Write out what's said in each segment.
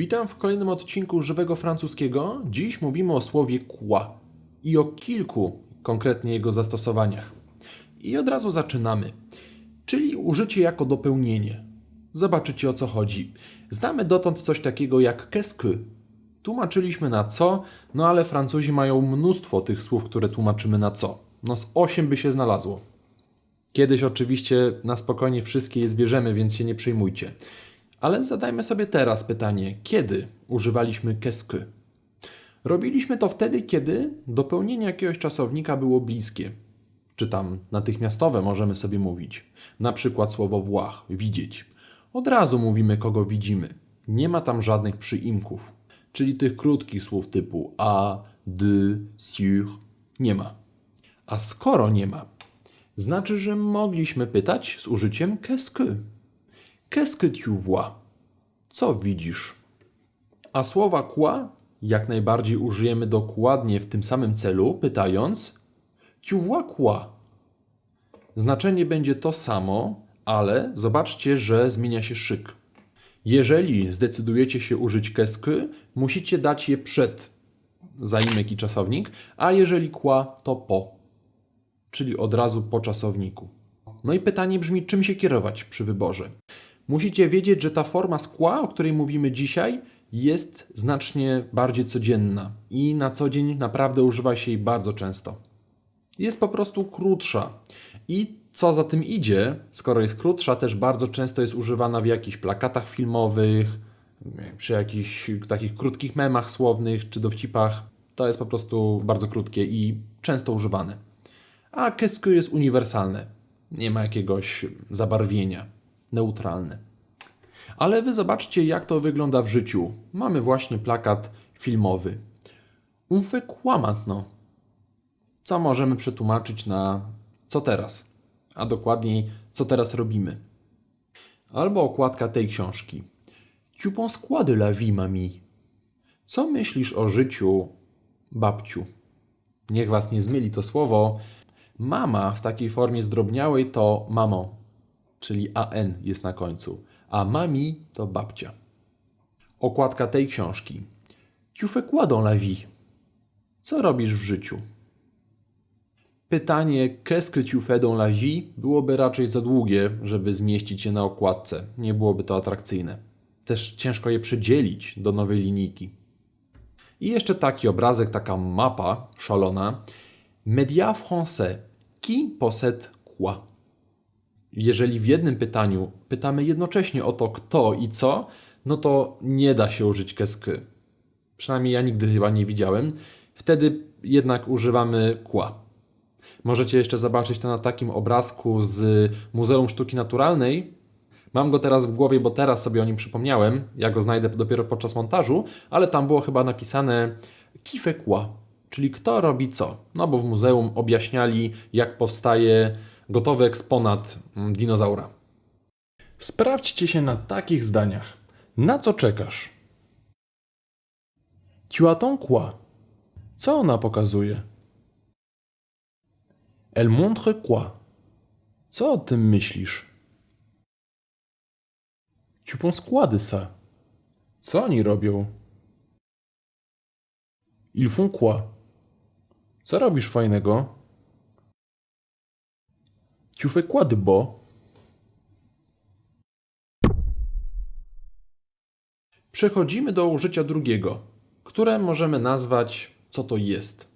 Witam w kolejnym odcinku Żywego Francuskiego. Dziś mówimy o słowie kła i o kilku konkretnie jego zastosowaniach. I od razu zaczynamy, czyli użycie jako dopełnienie. Zobaczycie o co chodzi. Znamy dotąd coś takiego jak qu'est-ce que. Tłumaczyliśmy na co, no ale Francuzi mają mnóstwo tych słów, które tłumaczymy na co. No z 8 by się znalazło. Kiedyś oczywiście na spokojnie wszystkie je zbierzemy, więc się nie przejmujcie. Ale zadajmy sobie teraz pytanie, kiedy używaliśmy qu'est-ce que? Robiliśmy to wtedy, kiedy dopełnienie jakiegoś czasownika było bliskie. Czy tam natychmiastowe możemy sobie mówić. Na przykład słowo włach, widzieć. Od razu mówimy, kogo widzimy. Nie ma tam żadnych przyimków, czyli tych krótkich słów typu a, de, sur. Nie ma. A skoro nie ma, znaczy, że mogliśmy pytać z użyciem qu'est-ce que. Qu'est-ce que tu vois? Co widzisz? A słowa quoi jak najbardziej użyjemy dokładnie w tym samym celu, pytając Tu vois quoi? Znaczenie będzie to samo, ale zobaczcie, że zmienia się szyk. Jeżeli zdecydujecie się użyć que, musicie dać je przed zaimek i czasownik, a jeżeli quoi, to po, czyli od razu po czasowniku. No i pytanie brzmi, czym się kierować przy wyborze? Musicie wiedzieć, że ta forma skła, o której mówimy dzisiaj, jest znacznie bardziej codzienna i na co dzień naprawdę używa się jej bardzo często. Jest po prostu krótsza i co za tym idzie, skoro jest krótsza, też bardzo często jest używana w jakichś plakatach filmowych, przy jakichś takich krótkich memach słownych czy dowcipach. To jest po prostu bardzo krótkie i często używane. A que jest uniwersalne. Nie ma jakiegoś zabarwienia neutralne. Ale wy zobaczcie, jak to wygląda w życiu. Mamy właśnie plakat filmowy. Fait quoi maintenant? Co możemy przetłumaczyć na co teraz? A dokładniej, co teraz robimy? Albo okładka tej książki. Tu penses quoi de la vie, mamie? Co myślisz o życiu, babciu? Niech was nie zmyli to słowo. Mama w takiej formie zdrobniałej to mamo czyli AN jest na końcu, a mami to babcia. Okładka tej książki. Tu fais quoi la vie? Co robisz w życiu? Pytanie qu'est-ce que tu fais la vie byłoby raczej za długie, żeby zmieścić je na okładce. Nie byłoby to atrakcyjne. Też ciężko je przedzielić do nowej linijki. I jeszcze taki obrazek, taka mapa szalona. Média français. Qui possède quoi? Jeżeli w jednym pytaniu pytamy jednocześnie o to kto i co, no to nie da się użyć que. Przynajmniej ja nigdy chyba nie widziałem. Wtedy jednak używamy kła. Możecie jeszcze zobaczyć to na takim obrazku z Muzeum Sztuki Naturalnej. Mam go teraz w głowie, bo teraz sobie o nim przypomniałem. Ja go znajdę dopiero podczas montażu, ale tam było chyba napisane fait quoi, czyli kto robi co. No bo w muzeum objaśniali, jak powstaje gotowy eksponat mm, dinozaura. Sprawdźcie się na takich zdaniach. Na co czekasz? Attends quoi? Co ona pokazuje? Elle montre quoi? Co o tym myślisz? Tu penses quoi ça? Co oni robią? Ils font quoi? Co robisz fajnego? De beau? Przechodzimy do użycia drugiego, które możemy nazwać co to jest.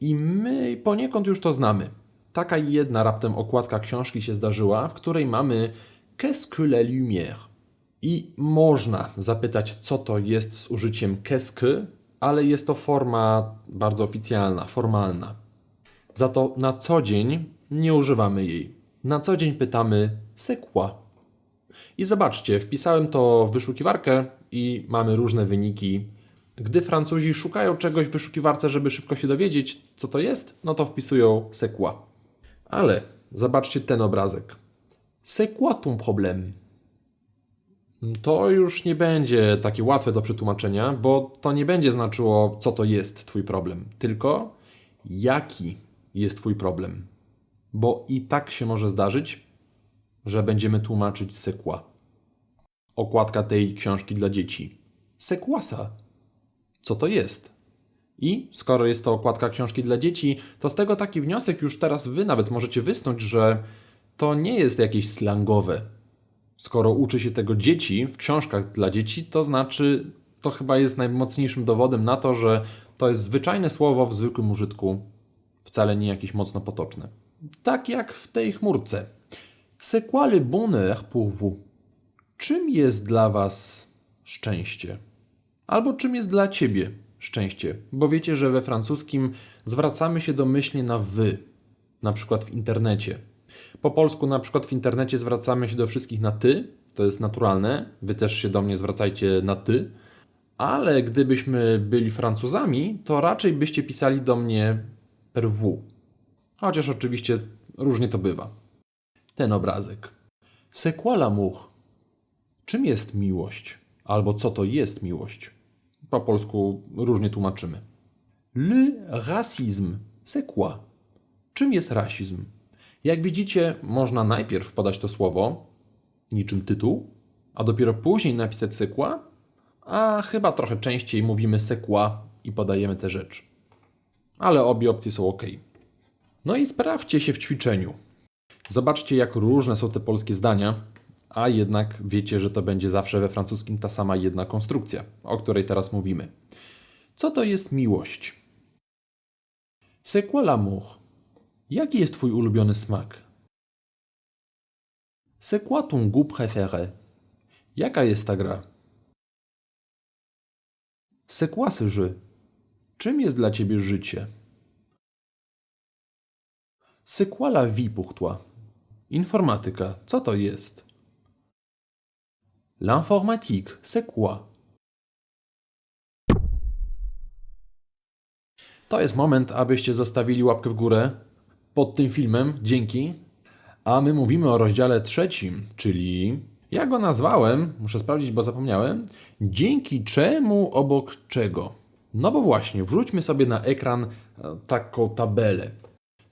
I my poniekąd już to znamy. Taka jedna raptem okładka książki się zdarzyła, w której mamy Qu'est-ce que la lumière? I można zapytać, co to jest z użyciem qu'est-ce que, ale jest to forma bardzo oficjalna, formalna. Za to na co dzień nie używamy jej. Na co dzień pytamy quoi? I zobaczcie, wpisałem to w wyszukiwarkę i mamy różne wyniki. Gdy Francuzi szukają czegoś w wyszukiwarce, żeby szybko się dowiedzieć, co to jest, no to wpisują quoi. Ale zobaczcie ten obrazek. C'est quoi ton problème? To już nie będzie takie łatwe do przetłumaczenia, bo to nie będzie znaczyło, co to jest Twój problem, tylko jaki jest Twój problem bo i tak się może zdarzyć, że będziemy tłumaczyć sekła. Okładka tej książki dla dzieci. Ça? Co to jest? I skoro jest to okładka książki dla dzieci, to z tego taki wniosek już teraz wy nawet możecie wysnuć, że to nie jest jakieś slangowe. Skoro uczy się tego dzieci w książkach dla dzieci, to znaczy to chyba jest najmocniejszym dowodem na to, że to jest zwyczajne słowo w zwykłym użytku, wcale nie jakieś mocno potoczne. Tak jak w tej chmurce. C'est quoi le bonheur pour vous? Czym jest dla was szczęście? Albo czym jest dla ciebie szczęście? Bo wiecie, że we francuskim zwracamy się domyślnie na wy, na przykład w internecie. Po polsku na przykład w internecie zwracamy się do wszystkich na ty, to jest naturalne. Wy też się do mnie zwracajcie na ty. Ale gdybyśmy byli Francuzami, to raczej byście pisali do mnie per vous. Chociaż oczywiście różnie to bywa. Ten obrazek. Quoi l'amour? Czym jest miłość? Albo co to jest miłość? Po polsku różnie tłumaczymy. Le racisme, quoi? Czym jest rasizm? Jak widzicie, można najpierw podać to słowo, niczym tytuł, a dopiero później napisać quoi, a chyba trochę częściej mówimy quoi i podajemy te rzeczy. Ale obie opcje są ok. No i sprawdźcie się w ćwiczeniu. Zobaczcie, jak różne są te polskie zdania, a jednak wiecie, że to będzie zawsze we francuskim ta sama jedna konstrukcja, o której teraz mówimy. Co to jest miłość? C'est quoi l'amour? Jaki jest twój ulubiony smak? C'est quoi ton goût préféré? Jaka jest ta gra? C'est quoi ce jeu? Czym jest dla ciebie życie? C'est quoi la vie pour toi? Informatyka, co to jest? L'informatique, c'est quoi? To jest moment, abyście zostawili łapkę w górę pod tym filmem, dzięki. A my mówimy o rozdziale trzecim, czyli ja go nazwałem, muszę sprawdzić, bo zapomniałem, dzięki czemu obok czego. No bo właśnie, wrzućmy sobie na ekran e, taką tabelę.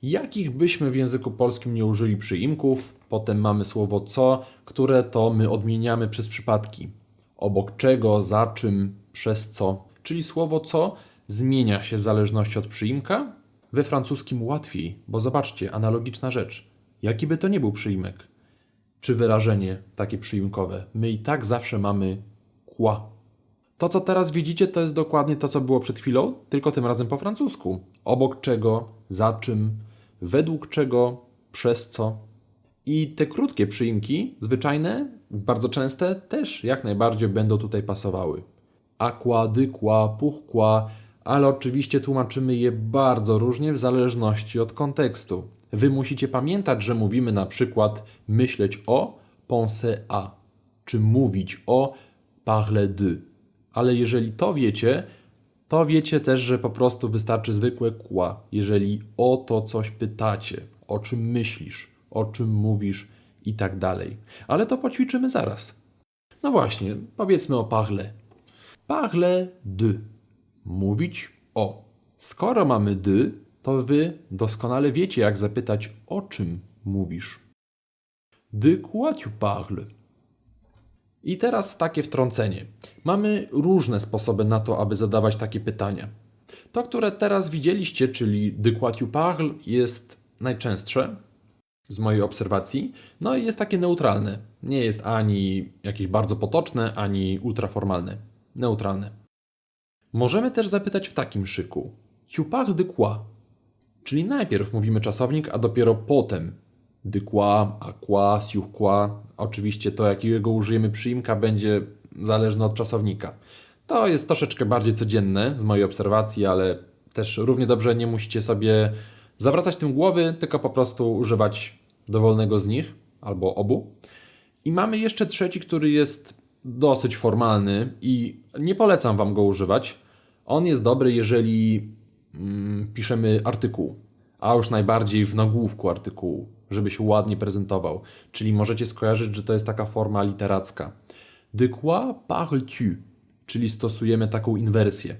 Jakich byśmy w języku polskim nie użyli przyimków, potem mamy słowo co, które to my odmieniamy przez przypadki. Obok czego, za czym, przez co. Czyli słowo co zmienia się w zależności od przyimka. We francuskim łatwiej, bo zobaczcie, analogiczna rzecz. Jaki by to nie był przyimek, czy wyrażenie takie przyimkowe, my i tak zawsze mamy kła. To, co teraz widzicie, to jest dokładnie to, co było przed chwilą, tylko tym razem po francusku. Obok czego, za czym, według czego, przez co. I te krótkie przyimki, zwyczajne, bardzo częste, też jak najbardziej będą tutaj pasowały. Aqua, dykła, puchkła, ale oczywiście tłumaczymy je bardzo różnie w zależności od kontekstu. Wy musicie pamiętać, że mówimy na przykład myśleć o, penser a, czy mówić o, parler de. Ale jeżeli to wiecie, to wiecie też, że po prostu wystarczy zwykłe kła, jeżeli o to coś pytacie, o czym myślisz, o czym mówisz i tak dalej. Ale to poćwiczymy zaraz. No właśnie, powiedzmy o parler. Parler de. Mówić o. Skoro mamy de, to wy doskonale wiecie, jak zapytać, o czym mówisz. De quoi tu parles? I teraz takie wtrącenie. Mamy różne sposoby na to, aby zadawać takie pytania. To, które teraz widzieliście, czyli de quoi tu parles, jest najczęstsze z mojej obserwacji, no i jest takie neutralne. Nie jest ani jakieś bardzo potoczne, ani ultraformalne. Neutralne. Możemy też zapytać w takim szyku. Tu parles de quoi? Czyli najpierw mówimy czasownik, a dopiero potem de quoi, a quoi, sur quoi. Oczywiście to, jakiego użyjemy przyimka, będzie zależne od czasownika. To jest troszeczkę bardziej codzienne z mojej obserwacji, ale też równie dobrze nie musicie sobie zawracać tym głowy, tylko po prostu używać dowolnego z nich albo obu. I mamy jeszcze trzeci, który jest dosyć formalny i nie polecam Wam go używać. On jest dobry, jeżeli mm, piszemy artykuł, a już najbardziej w nagłówku artykułu, żeby się ładnie prezentował. Czyli możecie skojarzyć, że to jest taka forma literacka. De quoi parles-tu? Czyli stosujemy taką inwersję.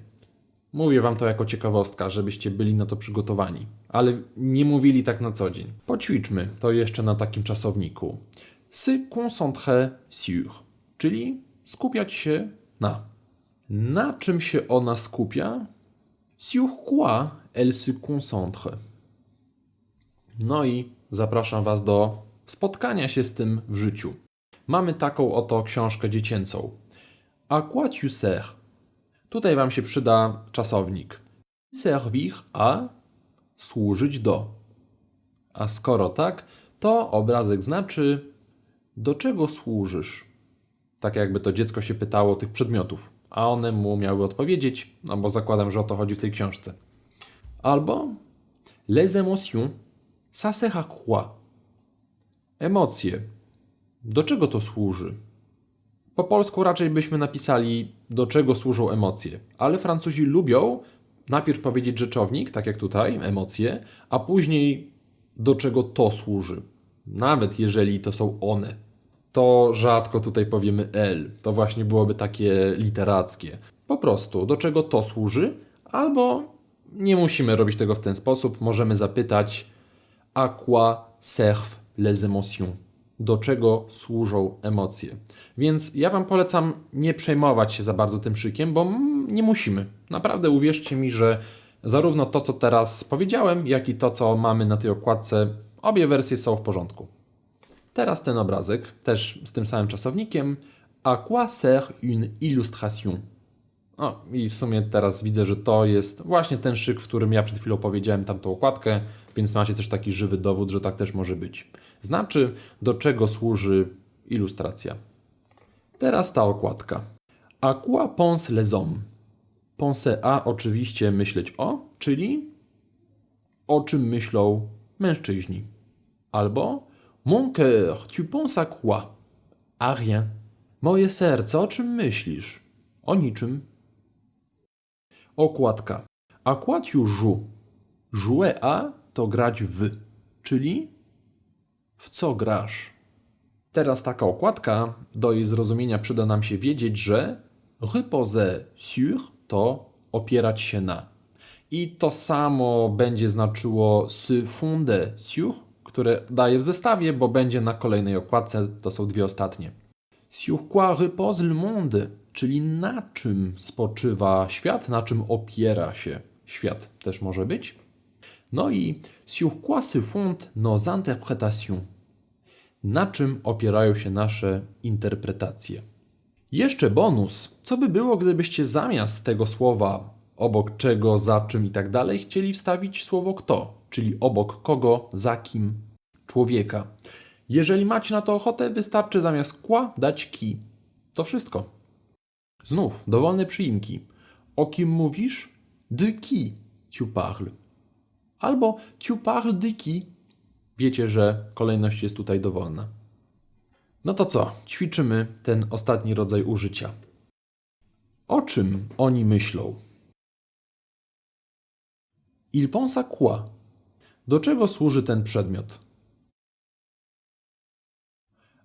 Mówię Wam to jako ciekawostka, żebyście byli na to przygotowani, ale nie mówili tak na co dzień. Poćwiczmy to jeszcze na takim czasowniku. Se concentrer sur, czyli skupiać się na. Na czym się ona skupia? Sur quoi elle se concentre? No i zapraszam Was do spotkania się z tym w życiu. Mamy taką oto książkę dziecięcą. À quoi tu sers? Tutaj Wam się przyda czasownik. Servir à służyć do. A skoro tak, to obrazek znaczy do czego służysz? Tak jakby to dziecko się pytało tych przedmiotów, a one mu miały odpowiedzieć, no bo zakładam, że o to chodzi w tej książce. Albo les émotions, ça sert à quoi? Emocje. Do czego to służy? Po polsku raczej byśmy napisali, do czego służą emocje, ale Francuzi lubią najpierw powiedzieć rzeczownik, tak jak tutaj, emocje, a później do czego to służy. Nawet jeżeli to są one. To rzadko tutaj powiemy L. To właśnie byłoby takie literackie. Po prostu, do czego to służy, albo nie musimy robić tego w ten sposób. Możemy zapytać, à quoi servent les émotions? Do czego służą emocje? Więc ja Wam polecam nie przejmować się za bardzo tym szykiem, bo mm, nie musimy. Naprawdę uwierzcie mi, że zarówno to, co teraz powiedziałem, jak i to, co mamy na tej okładce, obie wersje są w porządku. Teraz ten obrazek, też z tym samym czasownikiem. À quoi sert une illustration? O, i w sumie teraz widzę, że to jest właśnie ten szyk, w którym ja przed chwilą powiedziałem tamtą okładkę, więc macie też taki żywy dowód, że tak też może być. Znaczy, do czego służy ilustracja. Teraz ta okładka. À quoi pensent les hommes? Pense a oczywiście myśleć o, czyli o czym myślą mężczyźni. Albo Mon cœur, tu penses à quoi? A rien. Moje serce, o czym myślisz? O niczym. Okładka. Tu joues? Jouer a to grać w, czyli w co grasz. Teraz taka okładka, do jej zrozumienia przyda nam się wiedzieć, że reposer sur to opierać się na. I to samo będzie znaczyło se fonder sur, które daję w zestawie, bo będzie na kolejnej okładce, to są dwie ostatnie. Sur quoi repose le monde, czyli na czym spoczywa świat, na czym opiera się świat, też może być. No i sur quoi se fondent nos interprétations, na czym opierają się nasze interpretacje. Jeszcze bonus. Co by było, gdybyście zamiast tego słowa obok czego, za czym i tak dalej chcieli wstawić słowo kto, czyli obok kogo, za kim, człowieka. Jeżeli macie na to ochotę, wystarczy zamiast kła dać ki. To wszystko. Znów dowolne przyimki. O kim mówisz? De qui tu parles? Albo tu parles de qui? Wiecie, że kolejność jest tutaj dowolna. No to co? Ćwiczymy ten ostatni rodzaj użycia. O czym oni myślą? Il pense à quoi? Do czego służy ten przedmiot?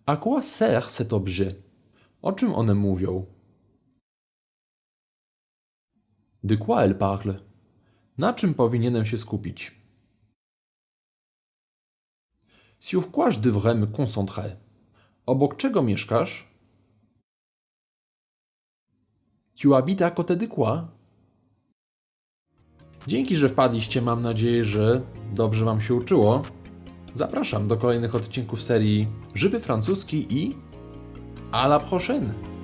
À quoi sert cet objet? O czym one mówią? De quoi elle parle? Na czym powinienem się skupić? Sur quoi je devrais me concentrer? Obok czego mieszkasz? Tu habites à côté de quoi? Dzięki, że wpadliście. Mam nadzieję, że dobrze Wam się uczyło. Zapraszam do kolejnych odcinków serii Żywy Francuski i à la prochaine!